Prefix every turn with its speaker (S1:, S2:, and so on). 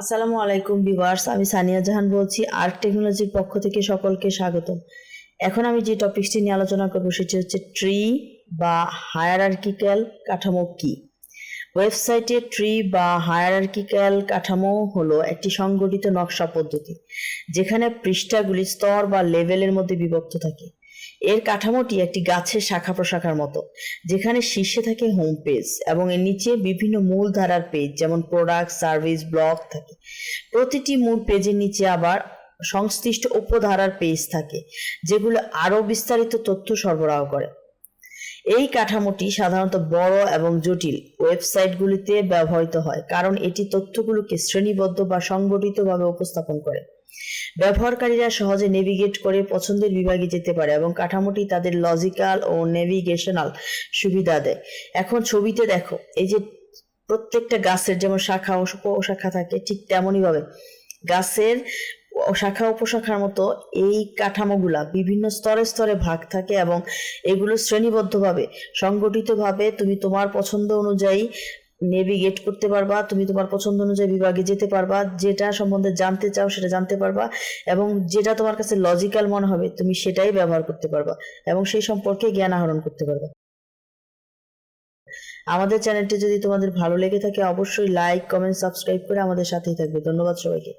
S1: আসসালামু আলাইকুম ভিউয়ার্স, আমি সানিয়া জাহান বলছি, আর্ট টেকনোলজির পক্ষ থেকে সকলকে স্বাগতম। এখন আমি যে টপিকসটি নিয়ে আলোচনা করব, সেটি হচ্ছে ট্রি বা হায়ারার্কিক্যাল কাঠামো কি? ওয়েবসাইটে ট্রি বা হায়ারার্কিক্যাল কাঠামো হলো একটি সংগঠিত নকশা পদ্ধতি, যেখানে পৃষ্ঠাগুলি স্তর বা লেভেলের মধ্যে বিভক্ত থাকে। এর কাঠামোটি একটি গাছের শাখা প্রশাখার মতো, যেখানে শীর্ষে থাকে হোম পেজ এবং এর নিচে বিভিন্ন মূল ধারার পেজ যেমন প্রোডাক্ট সার্ভিস ব্লগ থাকে। প্রতিটি মূল পেজের নিচে আবার সংশ্লিষ্ট উপধারার পেজ থাকে, যেগুলো আরও বিস্তারিত তথ্য সরবরাহ করে। এই কাঠামোটি সাধারণত বড় এবং জটিল। ওয়েবসাইটগুলিতে ব্যবহৃত হয়, কারণ এটি তথ্যগুলোকে শ্রেণীবদ্ধ বা সংগঠিতভাবে উপস্থাপন করে। ব্যবহারকারীরা সহজে নেভিগেট করে পছন্দের বিভাগে যেতে পারে এবং কাঠামোটি তাদের লজিক্যাল ও নেভিগেশনাল সুবিধা দেয়। এখন ছবিতে দেখো, এই যে প্রত্যেকটা গাছের যেমন শাখা ও শাখা থাকে, ঠিক তেমনই ভাবে গাছের শাখা উপশাখার মতো এই কাঠামোগুলা বিভিন্ন স্তরে স্তরে ভাগ থাকে এবং এগুলো শ্রেণীবদ্ধভাবে সংগঠিতভাবে তুমি তোমার পছন্দ অনুযায়ী নেভিগেট করতে পারবা, তুমি তোমার পছন্দ অনুযায়ী বিভাগে যেতে পারবা, যেটা সম্বন্ধে জানতে চাও সেটা জানতে পারবা এবং যেটা তোমার কাছে লজিক্যাল মনে হবে তুমি সেটাই ব্যবহার করতে পারবা এবং সেই সম্পর্কে জ্ঞান আহরণ করতে পারবা। আমাদের চ্যানেলটি যদি তোমাদের ভালো লেগে থাকে অবশ্যই লাইক কমেন্ট সাবস্ক্রাইব করে আমাদের সাথেই থাকবে। ধন্যবাদ সবাইকে।